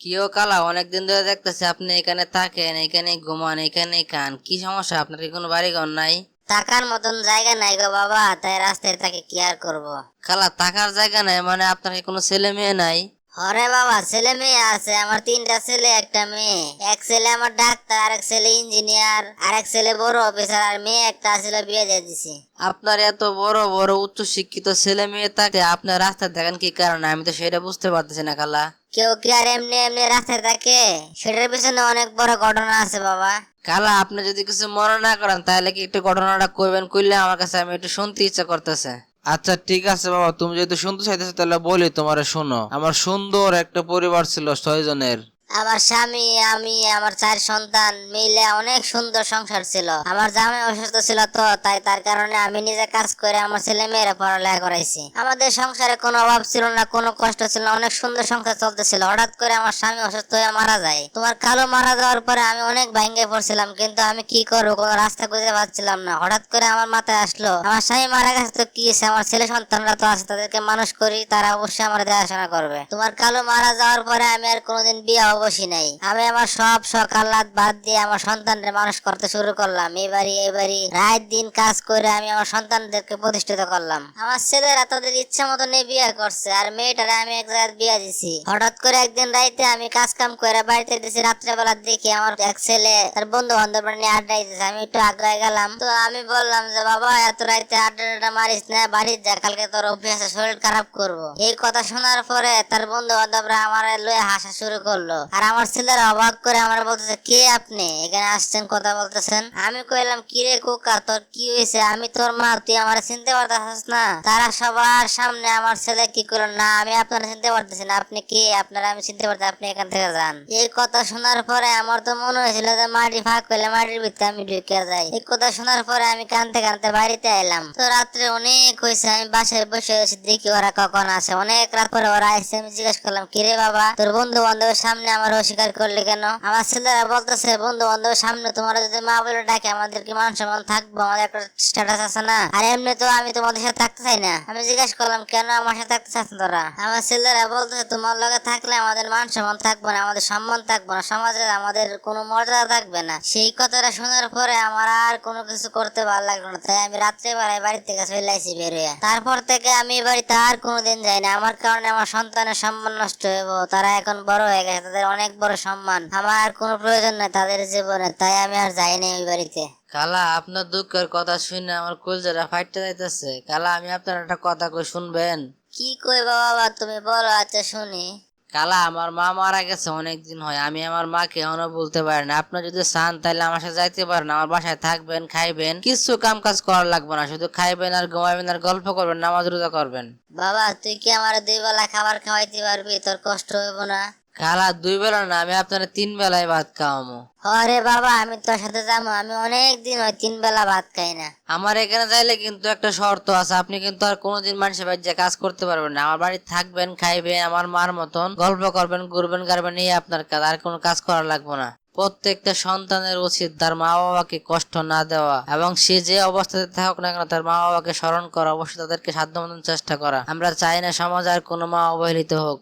কিও কালা অনেকদিন ধরে দেখতেছি আপনি এখানে থাকেন এখানে ঘুমান এখানে খান। কি সমস্যা? আপনার কি কোনো বাড়ি ঘর নাই? থাকার মতন জায়গা নাই গো বাবা তাই রাস্তায় তাকে কেয়ার করব। খালা থাকার জায়গা নাই মানে আপনার কি কোনো ছেলে মেয়ে নাই? হরে বাবা ছেলে মেয়ে আছে আমার তিনটা ছেলে একটা মেয়ে। এক ছেলে আমার ডাক্তার আরেক ছেলে ইঞ্জিনিয়ার আরেক ছেলে বড় অফিসার আর মেয়ে একটা ছিল বিয়ে দিয়ে দিছি। আপনার এত বড় বড় উচ্চ শিক্ষিত ছেলে মেয়ে থাকে আপনার রাস্তায় দেখেন কি কারণে? আমি তো সেটা বুঝতে পারতেছি না খালা। কেউ কি আর এমনি এমনি রাস্তায় থাকে? সেটার পিছনে অনেক বড় ঘটনা আছে বাবা। খালা আপনি যদি কিছু মনে না করেন তাহলে কি একটু ঘটনাটা করবেন কইলে আমার কাছে আমি একটু শুনতে ইচ্ছা করতেছে। আচ্ছা ঠিক আছে বাবা, তুমি যদি শুনতে চাইতেছো তাহলে বলি, তোমার শোনো। আমার সুন্দর একটা পরিবার ছিল ছয় জনের আমার স্বামী, আমি, আমার চার সন্তান মিলে অনেক সুন্দর সংসার ছিল। আমার জামাই অসুস্থ ছিল তো, তাই তার কারণে আমি নিজে কাজ করে আমার ছেলে মেয়েরা পড়ালেখা করাইছি। আমাদের সংসারে কোনো অভাব ছিল না, কোনো কষ্ট ছিল না, অনেক সুন্দর সংসার চলতেছিল। হঠাৎ করে আমার স্বামী অসুস্থ হয়ে মারা যায়। তোমার কালো মারা যাওয়ার পরে আমি অনেক ভেঙে পড়ছিলাম, কিন্তু আমি কি করব কোনো রাস্তা খুঁজে পাচ্ছিলাম না। হঠাৎ করে আমার মাথায় আসলো, আমার স্বামী মারা গেছে তো কি? আমার ছেলে সন্তানরা তো আছে, তাদেরকে মানুষ করি, তারা অবশ্যই আমার দেখাশোনা করবে। তোমার কালো মারা যাওয়ার পরে আমি আর কোনোদিন বিয়ে বসি নাই। আমি আমার সব সকালাত বাদ দিয়ে আমার সন্তানদের মানুষ করতে শুরু করলাম। এই বাড়ি রাত দিন কাজ করে আমি আমার সন্তানদেরকে প্রতিষ্ঠিত করলাম। আমার ছেলেরা তাদের ইচ্ছা মতো নিয়ে বিয়ে করছে, আর মেয়েটারে আমি এক জায়গায় বিয়ে দিছি। হঠাৎ করে একদিন রাইতে আমি কাজ কাম করে বাড়িতে দিছি রাত্রেবেলা দেখি আমার এক ছেলে তার বন্ধু বান্ধব নিয়ে আড্ডাই দিছে। আমি একটু আগ্রহে গেলাম। তো আমি বললাম যে, বাবা, এত রাইতে আড্ডাটা মারিস না, বাড়ির যা, কালকে তোর অভ্যাসে শরীর খারাপ করব। এই কথা শোনার পরে তার বন্ধু বান্ধবরা আমার লয়ে হাসা শুরু করল। আর আমার ছেলেরা অবাক করে আমার বলতেছে, কে আপনি? এখানে আসছেন, কথা বলতেছেন? আমি কইলাম কি রে কোকা তোর কি হয়েছে? আমি তোর মা, তুই আমার চিনতে পারতেছিস না? তারা সবার সামনে আমার ছেলে কি করল? না, আমি আপনারা চিনতে পারতেছি না। আপনি কে? আপনারা আমি চিনতে পারতেছি আপনি এখান থেকে যান। এই কথা শোনার পরে আমার তো মনে হয়েছিল যে মাটি ফাঁক করলে মাটির ভিতরে আমি ঢুকে যাই। এই কথা শোনার পরে আমি কানতে কানতে বাড়িতে এলাম। তো রাত্রে অনেক হয়েছে, আমি বাসায় বসে দেখি ওরা কখন আসে অনেক রাত পরে ওরা আসছে আমি জিজ্ঞেস করলাম, কিরে বাবা, তোর বন্ধু বান্ধবের সামনে আমার অস্বীকার করলে কেন? আমার ছেলেরা বলতেছে বন্ধু বান্ধবের সামনে তোমরা যদি মা বলে ডাকে, আমাদের কি মান সম্মান থাকব? আমাদের একটা স্ট্যাটাস আছে না? আর এমনি তো আমি তোমাদের সাথে থাকতে চাই না। আমি জিজ্ঞেস করলাম, কেন আমার সাথে থাকতে চাচ্ছ তোরা? আমার ছেলেরা বলতেছে, তোমার লগে থাকলে আমাদের মান সম্মান থাকবে না, আমাদের সম্মান থাকবে না, সমাজে আমাদের কোনো মর্যাদা থাকবে না। সেই কথাটা শোনার পরে আমার আর কোনো কিছু করতে ভালো লাগল না। তাই আমি রাত্রে বেলায় বাড়ি থেকে চলে আসি বের হয়ে তারপর থেকে আমি বাড়িতে আর কোনোদিন যাই না। আমার কারণে আমার সন্তানের সম্মান নষ্ট হইব। তারা এখন বড় হয়ে গেছে তাদের অনেক বড় সম্মান। আমার আর কোনো প্রয়োজন নেই তাদের জীবনে তাই আমি আর যাই না ওই বাড়িতে। কালা আপনার দুঃখের কথা শুনে আমার কলজাটা ফাইটতে যাইতেছে। কালা আমি আপনার একটা কথা কই শুনবেন? কি কইবা বাবা তুমি বলো আচ্ছা শুনি। কালা আমার মা মারা গেছে অনেক দিন হয় আমি আমার মাকে এখনও বলতে পারি না। আপনার যদি চান তাহলে আমার সাথে যাইতে পারেন আমার বাসায় থাকবেন খাইবেন। কিছু কাম কাজ করার লাগবে না শুধু খাইবেন আর ঘুমাইবেন আর গল্প করবেন নামাজ রোজা করবেন। বাবা তুই কি আমার দুই বেলা খাবার খাওয়াইতে পারবি? তোর কষ্ট হইব না। কালা দুই বেলা না আমি আপনার তিন বেলায় ভাত খাওয়ামো। আরে বাবা আমি তোর সাথে যাব আমি অনেক দিন হয় তিন বেলা ভাত খাই না। আমার এখানে যাইলে কিন্তু একটা শর্ত আছে আপনি কিন্তু আর কোনোদিন মানুষের বাড়িতে কাজ করতে পারবেন না। আমার বাড়ি থাকবেন খাইবেন আমার মার মতন গল্প করবেন ঘুরবেন গারবেন এই আপনার কাজ আর কোনো কাজ করা লাগবে না। প্রত্যেকটা সন্তানের উচিত তার মা বাবাকে কষ্ট না দেওয়া এবং সে যে অবস্থাতে থাকুক না কেন তার মা বাবাকে স্মরণ করা অবশ্যই তাদেরকে সাধ্য মতন চেষ্টা করা। আমরা চাই না সমাজ আর কোনো মা অবহেলিত হোক।